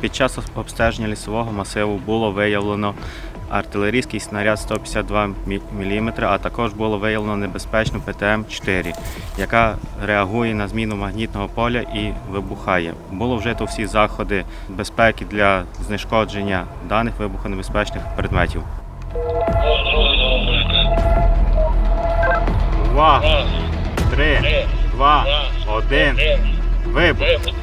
Під час обстеження лісового масиву було виявлено артилерійський снаряд 152 мм, а також було виявлено небезпечну ПТМ-4, яка реагує на зміну магнітного поля і вибухає. Було вжито всі заходи безпеки для знешкодження даних вибухонебезпечних предметів. Увага! Три, два, один, вибух!